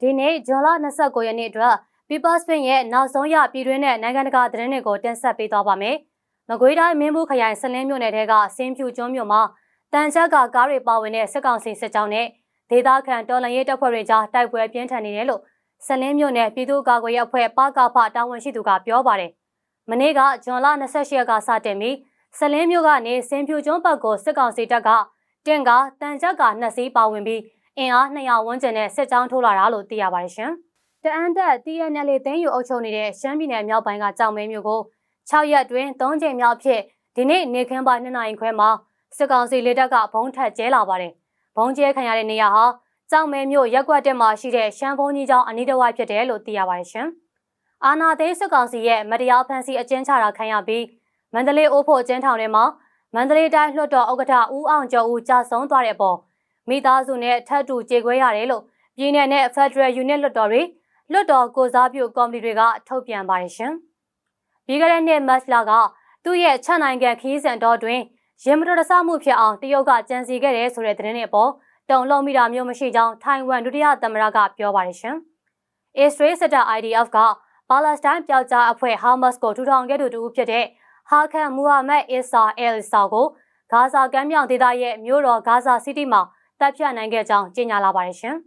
ဒီနေ့ဇွန်လ29ရက်နေ့အတွက် People Spin ရဲ့နောက်ဆုံးရပြည်တွင်းနဲ့နိုင်ငံတကာသတင်းတွေကိုတင်ဆက်ပေးသွားပါမယ်။မကွေးတိုင်းမင်းဘူးခရိုင်စလင်းမြို့နယ်ထဲကစင်းဖြူကျွန်းမြို့မှာတန်ချက်ကကားတွေပါဝင်တဲ့စစ်ကောင်စီစစ်ကြောင်းနဲ့ဒေသခံတော်လှန်ရေးတပ်ဖွဲ့တွေကြားတိုက်ပွဲပြင်းထန်နေတယ်လို့စလင်းမြို့နယ်ပြည်သူ့ကာကွယ်ရေးအဖွဲ့ပကဖတာဝန်ရှိသူကပြောပါတယ်။မနေ့ကဇွန်လ28ရက်ကစတင်ပြီးစလင်းမြို့ကနေစင်းဖြူကျွန်းဘက်ကိုစစ်ကောင်စီတပ်ကတင်ကတန်ချက်ကနှစ်စီးပါဝင်ပြီး အင်အား200ဝန်းကျင်နဲ့စစ်ကြောင်းထိုးလာတာလို့သိရပါတယ်ရှင်။တအန်တက် TNL သိန်းယူအုပ်ချုပ်နေတဲ့ရှမ်းပြည်နယ်မြောက်ပိုင်းကကြောင်မဲမြို့ကို6ရက်တွင်3ချိန်မြောက်ဖြစ်ဒီနေ့နေခင်းပိုင်း2နာရီခွဲမှာစစ်ကောင်စီလက်တပ်ကဘုံထက်ကျဲလာပါတယ်။ဘုံကျဲခံရတဲ့နေရာဟာကြောင်မဲမြို့ရက်ကွက်တက်မှာရှိတဲ့ရှမ်းဘုံကြီးကျောင်းအနီးတစ်ဝိုက်ဖြစ်တယ်လို့သိရပါတယ်ရှင်။အာနာသိန်းစစ်ကောင်စီရဲ့မတရားဖန်ဆီးအကျဉ်းချတာခံရပြီးမန္တလေးအိုးဖို့အကျဉ်းထောင်ထဲမှာမန္တလေးတိုင်းလွှတ်တော်ဥက္ကဋ္ဌဦးအောင်ကျော်ဦးကြာဆုံးသွားတဲ့အပေါ် မိသားစုနဲ့ထပ်တူကြေခွဲရတယ်လို့ပြည်내နဲ့ Federal Unit လွှတ်တော်တွေလွှတ်တော်ကိုစားပြုကော်မတီတွေကထုတ်ပြန်ပါတယ်ရှင်။ပြီးခဲ့တဲ့နှစ်မတ်လကသူ့ရဲ့ချက်နိုင်ငံခီးစံတော်တွင်ရင်မတော်တဆမှုဖြစ်အောင်တရုတ်ကကြံစီခဲ့တယ်ဆိုတဲ့သတင်းတွေအပေါ်တုံ့လုံမိတာမျိုးမရှိကြောင်းထိုင်ဝမ်ဒုတိယသမ္မတကပြောပါတယ်ရှင်။ Israel စစ်တပ် IDF ကပါလက်စတိုင်းပျောက်ကြားအဖွဲ့ Hamas ကိုထူထောင်ခဲ့သူတူဖြစ်တဲ့ဟာခန်မူဟာမက်အစ်ဆာအယ်ဆာကိုဂါဇာကမ်းမြောင်ဒေသရဲ့မြို့တော်ဂါဇာစီးတီးမှာ တပ်ဖြတ်နိုင်ခဲ့ကြောင်းကြေညာလာပါတယ်ရှင်။